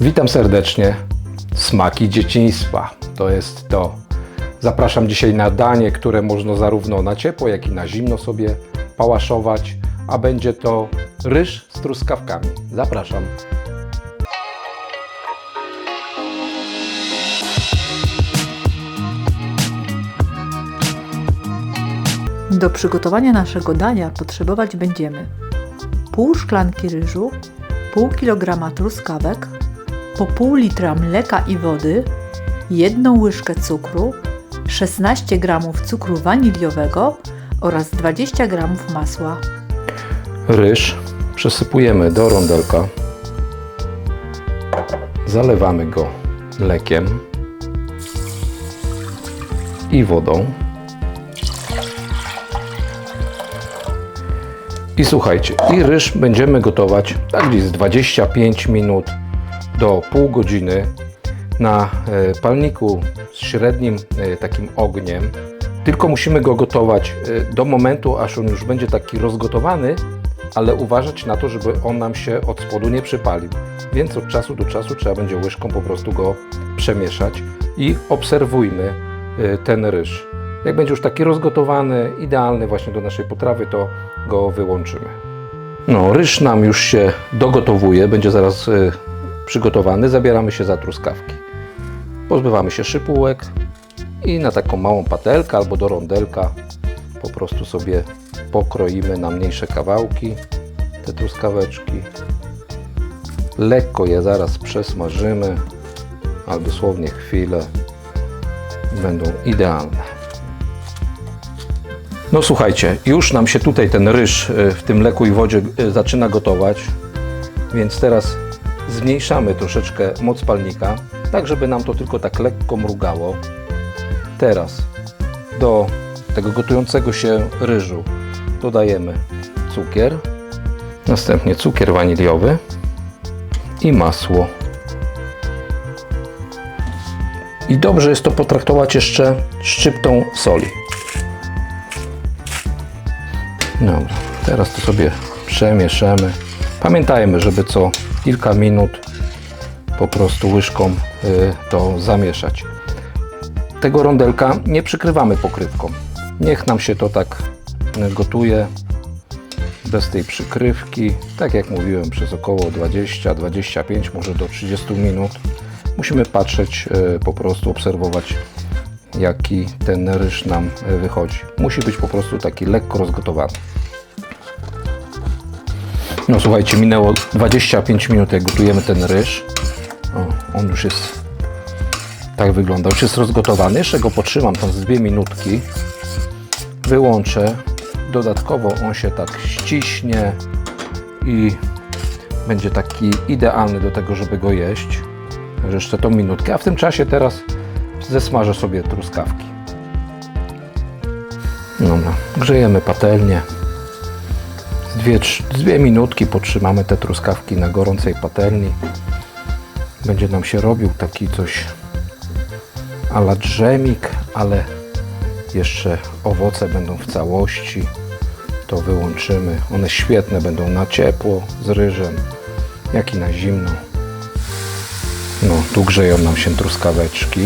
Witam serdecznie. Smaki dzieciństwa to jest to. Zapraszam dzisiaj na danie, które można zarówno na ciepło, jak i na zimno sobie pałaszować, a będzie to ryż z truskawkami. Zapraszam. Do przygotowania naszego dania potrzebować będziemy pół szklanki ryżu, pół kilograma truskawek, po pół litra mleka i wody, jedną łyżkę cukru, 16 g cukru waniliowego oraz 20 g masła. Ryż przesypujemy do rondelka. Zalewamy go mlekiem i wodą. I słuchajcie, i ryż będziemy gotować tak gdzieś z 25 minut do pół godziny na e, palniku z średnim e, takim ogniem. Tylko musimy go gotować e, do momentu, aż on już będzie taki rozgotowany, ale uważać na to, żeby on nam się od spodu nie przypalił. Więc od czasu do czasu trzeba będzie łyżką po prostu go przemieszać i obserwujmy ten ryż. Jak będzie już taki rozgotowany, idealny właśnie do naszej potrawy, to go wyłączymy. No, ryż nam już się dogotowuje, będzie zaraz przygotowany. Zabieramy się za truskawki. Pozbywamy się szypułek i na taką małą patelkę albo do rondelka po prostu sobie pokroimy na mniejsze kawałki te truskaweczki. Lekko je zaraz przesmażymy, ale dosłownie chwilę będą idealne. No słuchajcie, już nam się tutaj ten ryż y, w tym mleku i wodzie y, zaczyna gotować, więc teraz zmniejszamy troszeczkę moc palnika, tak żeby nam to tylko tak lekko mrugało. Teraz do tego gotującego się ryżu dodajemy cukier, następnie cukier waniliowy i masło. I dobrze jest to potraktować jeszcze szczyptą soli. Dobra, teraz to sobie przemieszamy. Pamiętajmy, żeby co kilka minut po prostu łyżką y, to zamieszać. Tego rondelka nie przykrywamy pokrywką. Niech nam się to tak y, gotuje bez tej przykrywki. Tak jak mówiłem, przez około 20-25, może do 30 minut. Musimy patrzeć, y, po prostu obserwować jaki ten ryż nam wychodzi. Musi być po prostu taki lekko rozgotowany. No słuchajcie, minęło 25 minut jak gotujemy ten ryż. O, on już jest tak wygląda, już jest rozgotowany. Jeszcze go potrzymam tam z dwie minutki. Wyłączę. Dodatkowo on się tak ściśnie i będzie taki idealny do tego, żeby go jeść. Jeszcze tą minutkę, a w tym czasie teraz zesmażę sobie truskawki. Dobra, grzejemy patelnię. Z Dwie, trz- z dwie minutki potrzymamy te truskawki na gorącej patelni. Będzie nam się robił taki coś a la drzemik, ale jeszcze owoce będą w całości. To wyłączymy. One świetne będą na ciepło z ryżem, jak i na zimno. No, tu grzeją nam się truskaweczki,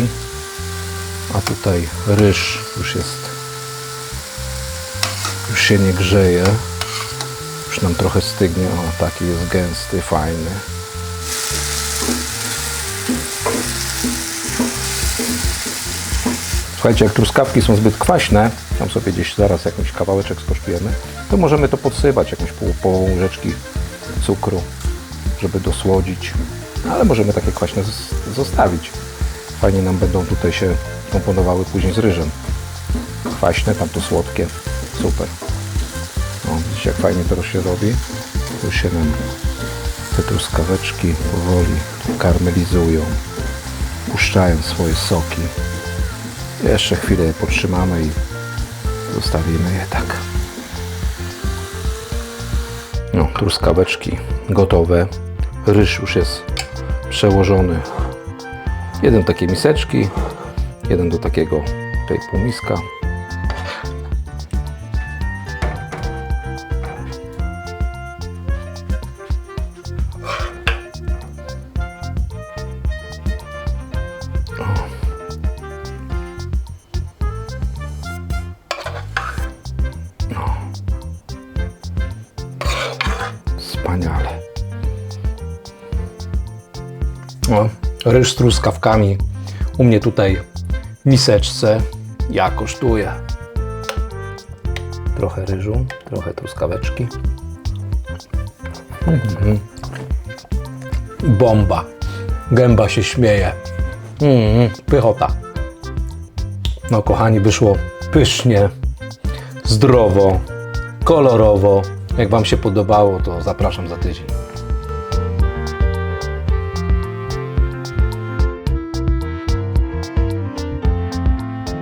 a tutaj ryż już jest, już się nie grzeje. Już nam trochę stygnie. O, taki jest gęsty, fajny. Słuchajcie, jak truskawki są zbyt kwaśne, tam sobie gdzieś zaraz jakiś kawałeczek skosztujemy, to możemy to podsypać jakąś pół, łyżeczki cukru, żeby dosłodzić. Ale możemy takie kwaśne zostawić. Fajnie nam będą tutaj się komponowały później z ryżem. Kwaśne, tam to słodkie. Super. O, widzicie jak fajnie to się robi? Już się nam te truskaweczki powoli karmelizują, puszczają swoje soki. Jeszcze chwilę je podtrzymamy i zostawimy je tak. No, truskaweczki gotowe. Ryż już jest przełożony. Jeden do takiej miseczki, jeden do takiego tutaj półmiska. Ryż z truskawkami. U mnie tutaj w miseczce. Ja kosztuję. Trochę ryżu, trochę truskaweczki. Mhm. Bomba. Gęba się śmieje. Mm, pychota. No kochani, wyszło pysznie, zdrowo, kolorowo. Jak Wam się podobało, to zapraszam za tydzień.